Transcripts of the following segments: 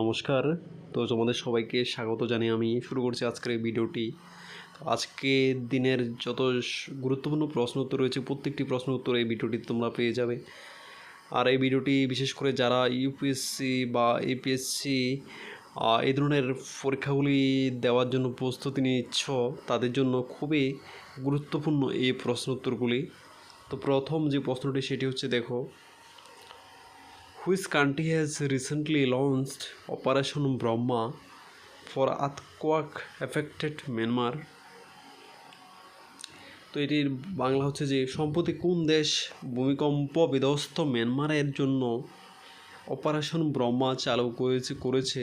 নমস্কার। তো তোমাদের সবাইকে স্বাগত জানিয়ে আমি শুরু করছি আজকের এই ভিডিওটি। আজকে দিনের যত গুরুত্বপূর্ণ প্রশ্ন উত্তর রয়েছে, প্রত্যেকটি প্রশ্ন উত্তর এই ভিডিওটি তোমরা পেয়ে যাবে। আর এই ভিডিওটি বিশেষ করে যারা ইউপিএসসি বা এপিএসসি এই ধরনের পরীক্ষাগুলি দেওয়ার জন্য প্রস্তুতি নিচ্ছ, তাদের জন্য খুবই গুরুত্বপূর্ণ এই প্রশ্ন উত্তরগুলি। তো প্রথম যে প্রশ্নটি, সেটি হচ্ছে, দেখো Which country has recently launched Operation Brahma for earthquake affected Myanmar? তো এটির বাংলা হচ্ছে যে, সম্প্রতি কোন দেশ ভূমিকম্প বিধ্বস্ত মিয়ানমারের জন্য অপারেশন ব্রহ্মা চালু করেছে করেছে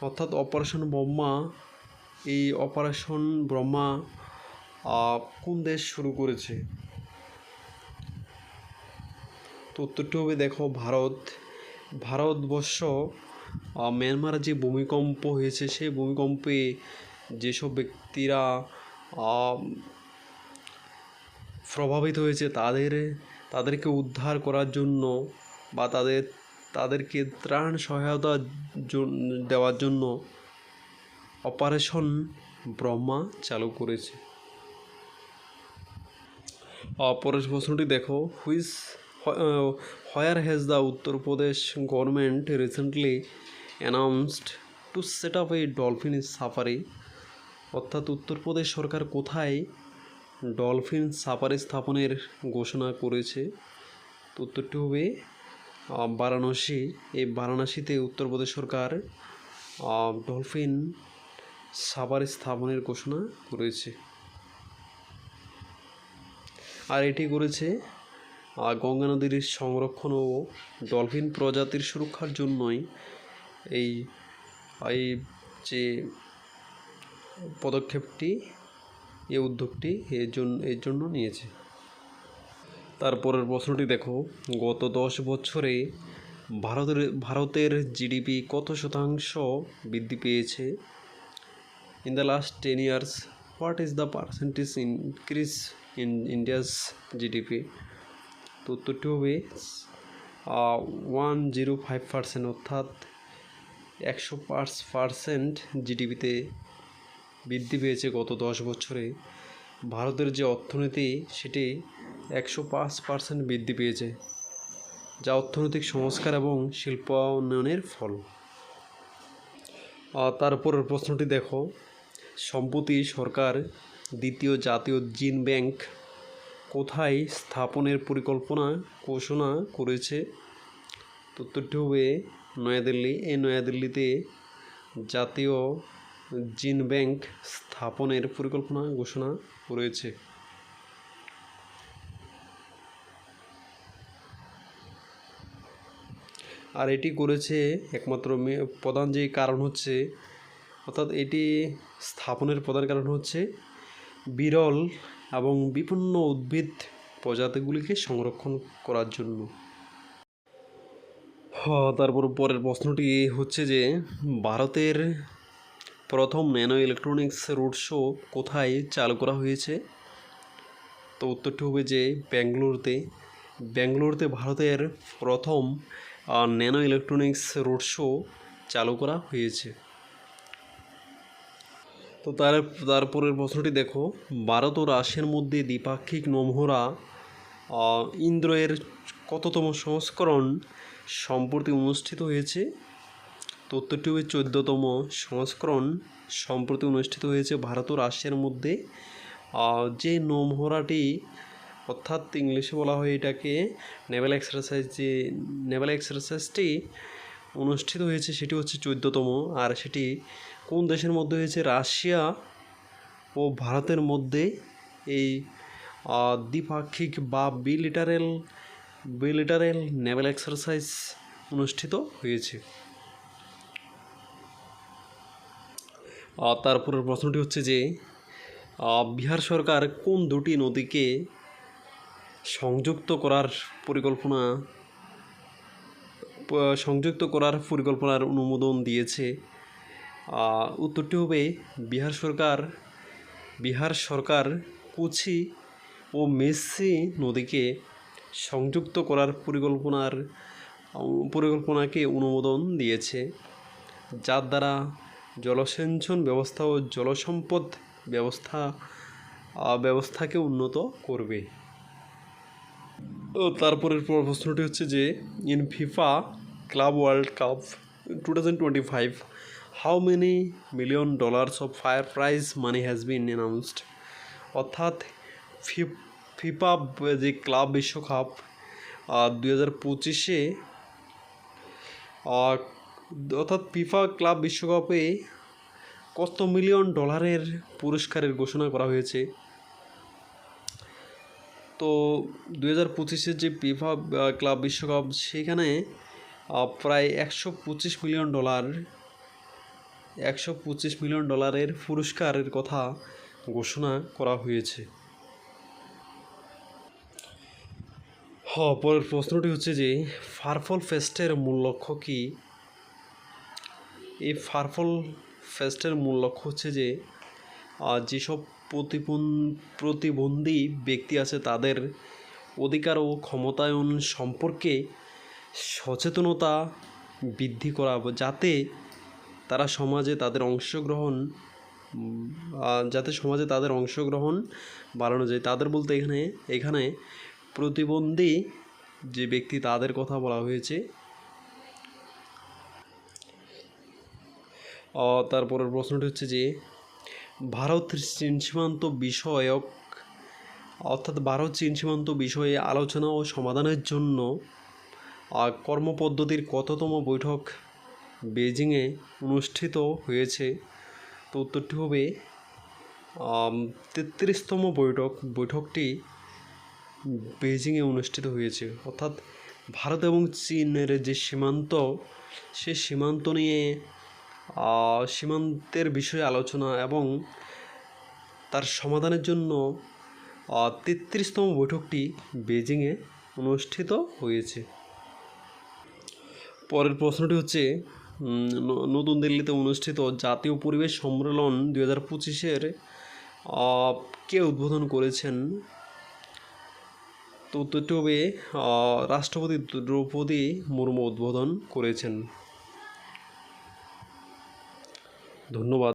অর্থাৎ অপারেশন ব্রহ্মা এই অপারেশন ব্রহ্মা কোন দেশ শুরু করেছে তো উত্তরটি হবে দেখো, ভারত, ভারতবর্ষ মিয়ানমারে যে ভূমিকম্প হয়েছে, সেই ভূমিকম্পে যেসব ব্যক্তিরা প্রভাবিত হয়েছে, তাদের, তাদেরকে উদ্ধার করার জন্য বা তাদের, তাদেরকে ত্রাণ সহায়তা দেওয়ার জন্য অপারেশন ব্রহ্মা চালু করেছে। পরের প্রশ্নটি দেখো which where has the Uttar Pradesh government recently announced to set up a dolphin safari অর্থাৎ উত্তরপ্রদেশ সরকার কোথায় ডলফিন সাফারি স্থাপনের ঘোষণা করেছে? তো উত্তরটি হবে বারাণসী। এই বারাণসীতে উত্তরপ্রদেশ সরকার ডলফিন সাফারি স্থাপনের ঘোষণা করেছে। আর এটি করেছে গঙ্গা নদীর সংরক্ষণ ও ডলফিন প্রজাতির সুরক্ষার জন্যই এই এই যে পদক্ষেপটি এই উদ্যোগটি এর জন্য এর জন্য নিয়েছে। তারপরের প্রশ্নটি দেখো, গত দশ বছরে ভারতের ভারতের জিডিপি কত শতাংশ বৃদ্ধি পেয়েছে? In the last 10 years, what is the percentage increase in India's gdp তো উত্তরটি হবে ওয়ান জিরো ফাইভ পার্সেন্ট অর্থাৎ একশো পাঁচ পার্সেন্ট জিডিপিতে বৃদ্ধি পেয়েছে গত দশ বছরে। ভারতের যে অর্থনীতি, সেটি একশো পাঁচ পার্সেন্ট বৃদ্ধি পেয়েছে, যা অর্থনৈতিক সংস্কার এবং শিল্প উন্নয়নের ফল তারপরের প্রশ্নটি দেখো। সম্প্রতি সরকার দ্বিতীয় জাতীয় জিন ব্যাংক কোথায় স্থাপনের পরিকল্পনা, ঘোষণা করেছে? উত্তরটি হবে নয়াদিল্লি। এই নয়াদিল্লিতে জাতীয় জিন ব্যাংক স্থাপনের পরিকল্পনা ঘোষণা করেছে। আর এটি করেছে একমাত্র প্রধান যে কারণ হচ্ছে, অর্থাৎ এটি স্থাপনের প্রধান কারণ হচ্ছে বিরল এবং বিভিন্ন উদ্ভিদ প্রজাতিগুলিকে সংরক্ষণ করার জন্য। তারপর পরের প্রশ্নটি হচ্ছে যে, ভারতের প্রথম ন্যানো ইলেকট্রনিক্স রোড শো কোথায় চালু করা হয়েছে? তো উত্তরটি হবে যে, ব্যাঙ্গালোরতে। ব্যাঙ্গালোরতে ভারতের প্রথম ন্যানো ইলেকট্রনিক্স রোড শো চালু করা হয়েছে। তো তার তারপরের প্রশ্নটি দেখো ভারত ও রাশিয়ার মধ্যে দ্বিপাক্ষিক নমহরা আহ, ইন্দ্র এর কততম সংস্করণ সম্প্রতি অনুষ্ঠিত হয়েছে? তো উত্তরটি হবে চোদ্দতম সংস্করণ সম্প্রতি অনুষ্ঠিত হয়েছে ভারত ও রাশিয়ার মধ্যে। যে নমহরাটি অর্থাৎ ইংলিশে বলা হয় এটাকে নেভাল এক্সারসাইজ যে নেভাল এক্সারসাইজটি অনুষ্ঠিত হয়েছে সেটি হচ্ছে চোদ্দতম। আর সেটি কোন দেশের মধ্যে হয়েছে? রাশিয়া ও ভারতের মধ্যে এই দ্বিপাক্ষিক বা বিলিটারেল বিলিটারেল নেভেল এক্সারসাইজ অনুষ্ঠিত হয়েছে। তারপরের প্রশ্নটি হচ্ছে যে বিহার সরকার কোন দুটি নদীকে সংযুক্ত করার পরিকল্পনা সংযুক্ত করার পরিকল্পনার অনুমোদন দিয়েছে। উত্তরটি হবে বিহার সরকার। বিহার সরকার কুচি ও মেসি নদীকে সংযুক্ত করার পরিকল্পনার পরিকল্পনাকে অনুমোদন দিয়েছে। যার দ্বারা জলসিঞ্চন ব্যবস্থা ও জলসম্পদ ব্যবস্থা ব্যবস্থাকে উন্নত করবে। তারপরের প্রশ্নটি হচ্ছে যে in FIFA club world cup two thousand twenty five how many million dollars of fire prize money has been announced অর্থাৎ ফিফা যে ক্লাব বিশ্বকাপ দুই হাজার পঁচিশে অর্থাৎ ফিফা ক্লাব বিশ্বকাপে কত মিলিয়ন ডলারের পুরস্কারের ঘোষণা করা হয়েছে? তো দুই হাজার পঁচিশের যে ফিফা ক্লাব বিশ্বকাপ, সেখানে প্রায় একশো পঁচিশ মিলিয়ন ডলার, একশো পঁচিশ মিলিয়ন ডলারের পুরস্কারের কথা ঘোষণা করা হয়েছে। হ, পরের প্রশ্নটি হচ্ছে যে, ফারফল ফেস্টের মূল লক্ষ্য কী? এই ফারফল ফেস্টের মূল লক্ষ্য হচ্ছে যে যেসব প্রতিবন্ধী ব্যক্তি আছে তাদের অধিকার ও ক্ষমতায়ন সম্পর্কে সচেতনতা বৃদ্ধি করা যাতে তারা সমাজে তাদের অংশগ্রহণ যাতে সমাজে তাদের অংশগ্রহণ বাড়ানো যায়। তাদের বলতে এখানে এখানে প্রতিবন্ধী যে ব্যক্তি তাদের কথা বলা হয়েছে তারপরের প্রশ্নটি হচ্ছে যে ভারত চীন সীমান্ত বিষয়ক, অর্থাৎ ভারত চীন সীমান্ত বিষয়ে আলোচনা ও সমাধানের জন্য কর্মপদ্ধতির কততম বৈঠক বেজিংয়ে অনুষ্ঠিত হয়েছে। তো উত্তরটি হবে তেত্রিশতম বৈঠক, বৈঠকটি বেজিংয়ে অনুষ্ঠিত হয়েছে। অর্থাৎ ভারত এবং চীনের যে সীমান্ত, সে সীমান্ত নিয়ে সীমান্তের বিষয়ে আলোচনা এবং তার সমাধানের জন্য তেত্রিশতম বৈঠকটি বেজিংয়ে অনুষ্ঠিত হয়েছে। পরের প্রশ্নটি হচ্ছে নতুন দিল্লিতে অনুষ্ঠিত জাতীয় পরিবেশ সম্মেলন দুই হাজার পঁচিশের কে উদ্বোধন করেছেন? তো উত্তরটি হবে রাষ্ট্রপতি দ্রৌপদী মুর্মু উদ্বোধন করেছেন। ধন্যবাদ